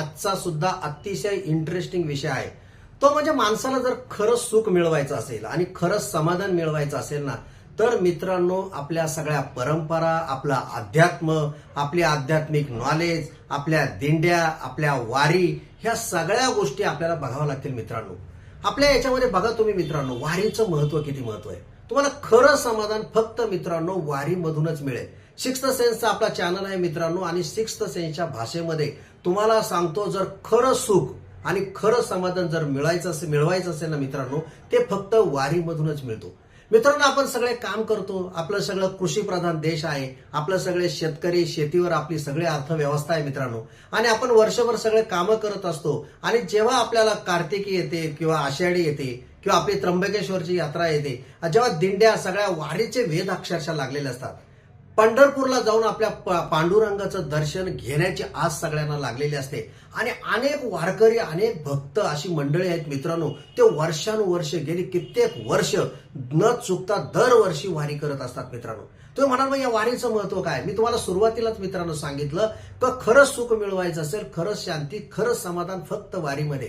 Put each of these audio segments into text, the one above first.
आजचा सुद्धा अतिशय इंटरेस्टिंग विषय आहे. तो म्हणजे माणसाला जर खरंच सुख मिळवायचं असेल आणि खरंच समाधान मिळवायचं असेल ना तर मित्रांनो आपल्या सगळ्या परंपरा आपला अध्यात्म आपली आध्यात्मिक नॉलेज आपल्या दिंड्या आपल्या वारी ह्या सगळ्या गोष्टी आपल्याला बघाव्या लागतील मित्रांनो. आपल्या याच्यामध्ये बघा तुम्ही मित्रांनो वारीचं महत्त्व किती महत्त्व आहे. तुम्हाला खरं समाधान फक्त मित्रांनो वारीमधूनच मिळेल. सिक्स्थ सेन्सचा आपला चॅनल आहे मित्रांनो आणि सिक्स्थ सेन्सच्या भाषेमध्ये तुम्हाला सांगतो जर खरं सुख आणि खरं समाधान जर मिळायचं असेल मिळवायचं असेल ना मित्रांनो ते फक्त वारीमधूनच मिळतो. मित्रांनो आपण सगळे काम करतो आपलं सगळं कृषी प्रधान देश आहे आपलं सगळे शेतकरी शेतीवर आपली सगळी अर्थव्यवस्था आहे मित्रांनो. आणि आपण वर्षभर सगळे कामं करत असतो आणि जेव्हा आपल्याला कार्तिकी येते किंवा आषाढी येते किंवा आपली त्र्यंबकेश्वरची यात्रा येते जेव्हा दिंड्या सगळ्या वारीचे वेद अक्षरशः लागलेले असतात. पंढरपूरला जाऊन आपल्या प- पांडुरंगाचं दर्शन घेण्याची आज सगळ्यांना लागलेली असते. आणि अनेक वारकरी अनेक भक्त अशी मंडळी आहेत मित्रांनो ते वर्षानुवर्ष गेली कित्येक वर्ष न चुकता दरवर्षी वारी करत असतात मित्रांनो. तुम्ही म्हणाल मग या वारीचं महत्त्व काय? मी तुम्हाला सुरुवातीलाच मित्रांनो सांगितलं तर खरंच सुख मिळवायचं असेल खरंच शांती खरंच समाधान फक्त वारीमध्ये.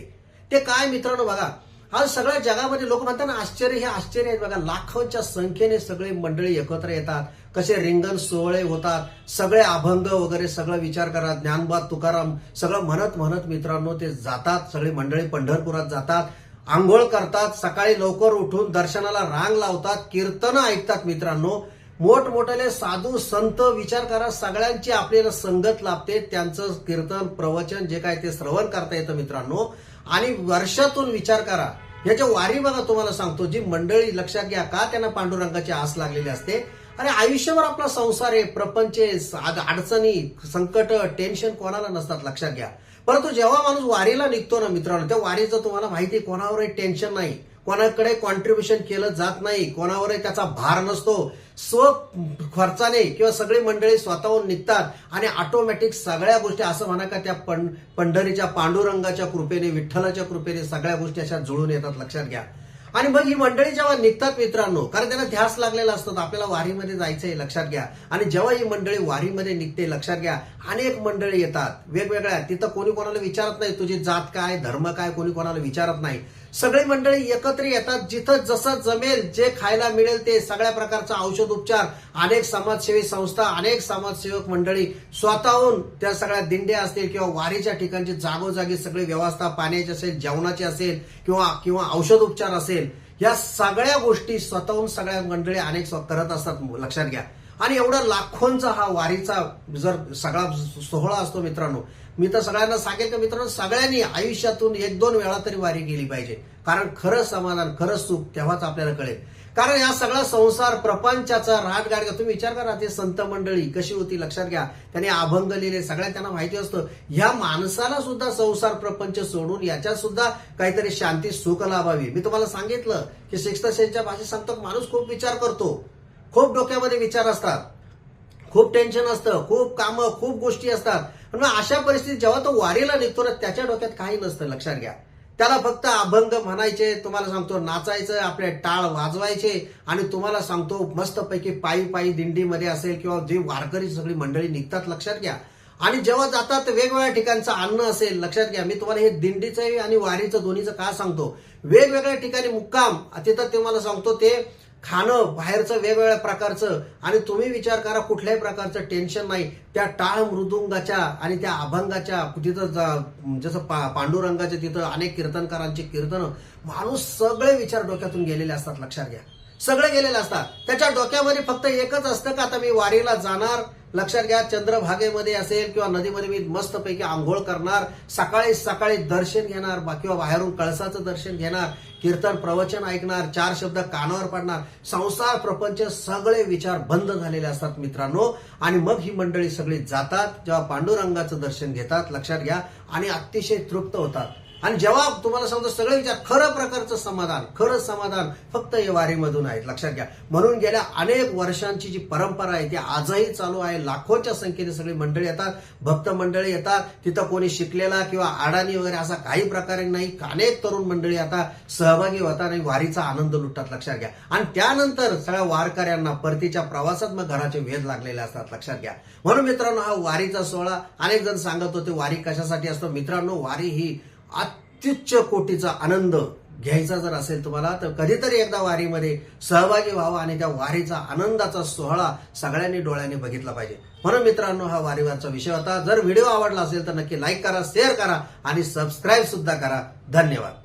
ते काय मित्रांनो बघा आज सगळ्या जगामध्ये लोक म्हणतात ना आश्चर्य हे आश्चर्य आहेत बघा. लाखोंच्या संख्येने सगळे मंडळी एकत्र येतात. कसे रिंगण सोहळे होतात. सगळे अभंग वगैरे सगळं विचार करा ज्ञानबाद तुकाराम सगळं म्हणत म्हणत मित्रांनो ते जातात. सगळी मंडळी पंढरपुरात जातात. आंघोळ करतात. सकाळी लवकर उठून दर्शनाला रांग लावतात. कीर्तन ऐकतात मित्रांनो. मोठमोठ्याले साधू संत विचार करा. सगळ्यांची आपल्याला संगत लाभते. त्यांचं कीर्तन प्रवचन जे काय ते श्रवण करता येतं मित्रांनो. आणि वर्षातून विचार करा. याच्या वारी बघा तुम्हाला सांगतो जी मंडळी लक्षात घ्या का त्यांना पांडुरंगाची आस लागलेली असते? आणि आयुष्यभर आपला संसार आहे प्रपंच अडचणी संकट टेन्शन कोणाला नसतात लक्षात घ्या. परंतु जेव्हा माणूस वारीला निघतो ना मित्रांनो त्या वारीचं तुम्हाला माहिती कोणावरही टेन्शन नाही. कोणाकडे कॉन्ट्रीब्युशन केलं जात नाही कोणावरही त्याचा भार नसतो. स्व खर्चाने किंवा सगळी मंडळी स्वतःहून निघतात आणि ऑटोमॅटिक सगळ्या गोष्टी असं म्हणा का त्या पं- पंढरीच्या पांडुरंगाच्या कृपेने विठ्ठलाच्या कृपेने सगळ्या गोष्टी अशा जुळून येतात लक्षात घ्या. आणि मग ही मंडळी जेव्हा निघतात मित्रांनो कारण त्यांना ध्यास लागलेला असतो आपल्याला वारीमध्ये जायचंय लक्षात घ्या. आणि जेव्हा ही मंडळी वारीमध्ये निघते लक्षात घ्या अनेक मंडळी येतात वेगवेगळ्या. तिथं कोणी कोणाला विचारत नाही तुझी जात काय धर्म काय कोणी कोणाला विचारत नाही. सगळी मंडळी एकत्र येतात. जिथं जसं जमेल जे खायला मिळेल ते सगळ्या प्रकारचा औषध उपचार. अनेक समाजसेवी संस्था अनेक समाजसेवक मंडळी स्वतःहून त्या सगळ्या दिंड्या असतील किंवा वारीच्या ठिकाणची जागोजागी सगळी व्यवस्था पाण्याची असेल जेवणाची असेल किंवा किंवा औषध उपचार असेल या सगळ्या गोष्टी स्वतःहून सगळ्या मंडळी अनेक स्व- करत असतात. लक्षात घ्या. आणि एवढा लाखोंचा हा वारीचा जर सगळा सोहळा असतो मित्रांनो मी तर सगळ्यांना सांगेल का मित्रांनो सगळ्यांनी आयुष्यातून एक दोन वेळा तरी वारी गेली पाहिजे. कारण खरं समाधान खरं सुख तेव्हाच आपल्याला कळेल. कारण या सगळा संसार प्रपंचाचा राटगाडगा तुम्ही विचार करा ते संत मंडळी कशी होती लक्षात घ्या. त्यांनी अभंग लिहिले सगळ्या त्यांना माहिती असतं. ह्या माणसाला सुद्धा संसार प्रपंच सोडून याच्यात सुद्धा काहीतरी शांती सुख लाभावी. मी तुम्हाला सांगितलं की सिक्स्थ सेनच्या भाषेत सांगतो माणूस खूप विचार करतो. खूप डोक्यामध्ये विचार असतात. खूप टेन्शन असतं. खूप कामं खूप गोष्टी असतात. पण मग अशा परिस्थितीत जेव्हा तो वारीला निघतो ना त्याच्या डोक्यात काही नसतं लक्षात घ्या. त्याला फक्त अभंग म्हणायचे तुम्हाला सांगतो नाचायचं आपले टाळ वाजवायचे आणि तुम्हाला सांगतो मस्तपैकी पायी पायी दिंडीमध्ये असेल किंवा जे वारकरी सगळी मंडळी निघतात लक्षात घ्या. आणि जेव्हा जातात वेगवेगळ्या ठिकाणचं अन्न असेल लक्षात घ्या. मी तुम्हाला हे दिंडीचं आणि वारीचं दोन्हीचं का सांगतो? वेगवेगळ्या ठिकाणी मुक्काम तिथं तुम्हाला सांगतो ते खाणं बाहेरचं वेगवेगळ्या प्रकारचं आणि तुम्ही विचार करा कुठल्याही प्रकारचं टेन्शन नाही. त्या टाळ मृदुंगाच्या आणि त्या अभंगाच्या तिथं जसं पा पांडुरंगाच्या तिथं अनेक कीर्तनकारांची कीर्तनं माणूस सगळे विचार डोक्यातून गेलेले असतात लक्षात घ्या. सगळे गेलेले असतात. त्याच्या डोक्यामध्ये फक्त एकच असतं का आता मी वारीला जाणार? लक्षात घ्या चंद्रभागेमध्ये असेल किंवा नदीमध्ये मी मस्तपैकी आंघोळ करणार सकाळी सकाळी दर्शन घेणार किंवा बाहेरून कळसाचं दर्शन घेणार कीर्तन प्रवचन ऐकणार चार शब्द कानावर पडणार संसार प्रपंच सगळे विचार बंद झालेले असतात मित्रांनो. आणि मग ही मंडळी सगळी जातात जेव्हा पांडुरंगाचं दर्शन घेतात लक्षात घ्या आणि अतिशय तृप्त होतात. आणि जेव्हा तुम्हाला सांगतो सगळे विचार खरं प्रकारचं समाधान खरं समाधान फक्त या वारीमधून आहेत. लक्षात घ्या. म्हणून गेल्या अनेक वर्षांची जी परंपरा आहे ती आजही चालू आहे. लाखोच्या संख्येने सगळी मंडळी येतात भक्त मंडळी येतात. तिथं कोणी शिकलेला किंवा अडाणी वगैरे असा काही प्रकारे नाही. अनेक तरुण मंडळी आता सहभागी होतात आणि वारीचा आनंद लुटतात लक्षात घ्या. आणि त्यानंतर सगळ्या वारकऱ्यांना परतीच्या प्रवासात मग घराचे वेध लागलेले असतात लक्षात घ्या. म्हणून मित्रांनो हा वारीचा सोहळा अनेक जण सांगत होते वारी कशासाठी असतो? मित्रांनो वारी ही अत्युच्च कोटीचा आनंद घ्यायचा जर असेल तुम्हाला तर कधीतरी एकदा वारीमध्ये सहभागी व्हावा आणि त्या वारीचा आनंदाचा सोहळा सगळ्यांनी डोळ्यांनी बघितला पाहिजे. म्हणून मित्रांनो हा वारीवरचा विषय होता. जर व्हिडिओ आवडला असेल तर नक्की लाईक करा शेअर करा आणि सबस्क्राईब सुद्धा करा. धन्यवाद.